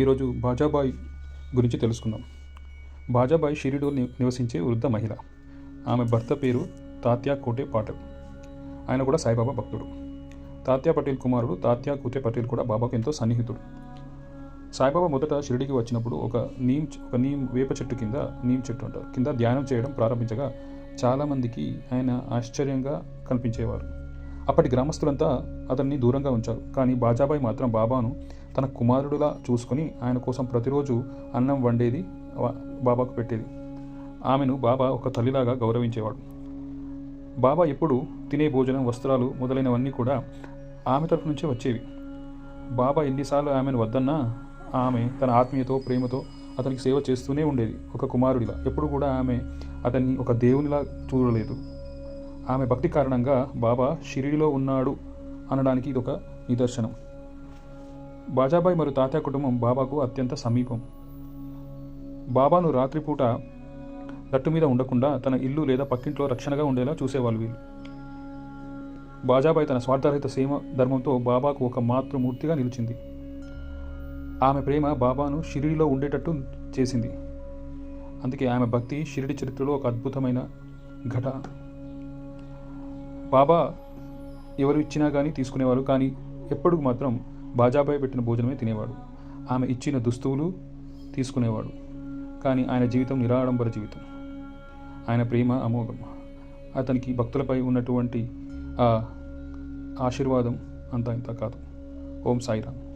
ఈరోజు బాజాబాయ్ గురించి తెలుసుకుందాం. బాజాబాయ్ షిరిడీలో ని- నివసించే వృద్ధ మహిళ. ఆమె భర్త పేరు తాత్యా కోటే పాటల్. ఆయన కూడా సాయిబాబా భక్తుడు. తాత్యా పటేల్ కుమారుడు తాత్యా కోటే పటేల్ కూడా బాబాకు ఎంతో సన్నిహితుడు. సాయిబాబా మొదట షిరిడికి వచ్చినప్పుడు ఒక నీమ్ ఒక నీమ్ వేప చెట్టు కింద నీమ్ చెట్టు అంటారు కింద ధ్యానం చేయడం ప్రారంభించగా చాలామందికి ఆయన ఆశ్చర్యంగా కనిపించేవారు. అప్పటి గ్రామస్తులంతా అతన్ని దూరంగా ఉంచారు. కానీ బాజాబాయ్ మాత్రం బాబాను తన కుమారుడులా చూసుకొని ఆయన కోసం ప్రతిరోజు అన్నం వండేది బాబాకు పెట్టేది. ఆమెను బాబా ఒక తల్లిలాగా గౌరవించేవాడు. బాబా ఎప్పుడు తినే భోజనం వస్త్రాలు మొదలైనవన్నీ కూడా ఆమె తరఫు నుంచే వచ్చేవి. బాబా ఎన్నిసార్లు ఆమెను వద్దన్నా ఆమె తన ఆత్మీయతో ప్రేమతో అతనికి సేవ చేస్తూనే ఉండేది. ఒక కుమారుడిలా. ఎప్పుడు కూడా ఆమె అతన్ని ఒక దేవునిలా చూడలేదు. ఆమె భక్తి కారణంగా బాబా షిరిడిలో ఉన్నాడు అనడానికి ఇది ఒక నిదర్శనం. బాజాబాయ్ మరియు తాత్యా కుటుంబం బాబాకు అత్యంత సమీపం. బాబాను రాత్రిపూట గట్టు మీద ఉండకుండా తన ఇల్లు లేదా పక్కింట్లో రక్షణగా ఉండేలా చూసేవాళ్ళు వీళ్ళు. బాజాబాయ్ తన స్వార్థరహిత సేమ ధర్మంతో బాబాకు ఒక మాతృమూర్తిగా నిలిచింది. ఆమె ప్రేమ బాబాను షిరిడిలో ఉండేటట్టు చేసింది. అందుకే ఆమె భక్తి షిరిడి చరిత్రలో ఒక అద్భుతమైన ఘట. బాబా ఎవరు ఇచ్చినా కానీ తీసుకునేవారు కానీ ఎప్పుడు మాత్రం బాజాబాయ్ పెట్టిన భోజనమే తినేవాడు. ఆమె ఇచ్చిన దుస్తువులు తీసుకునేవాడు. కానీ ఆయన జీవితం నిరాడంబర జీవితం. ఆయన ప్రేమ అమోఘం. అతనికి భక్తులపై ఉన్నటువంటి ఆ ఆశీర్వాదం అంతా ఇంత కాదు. ఓం సాయిరామ్.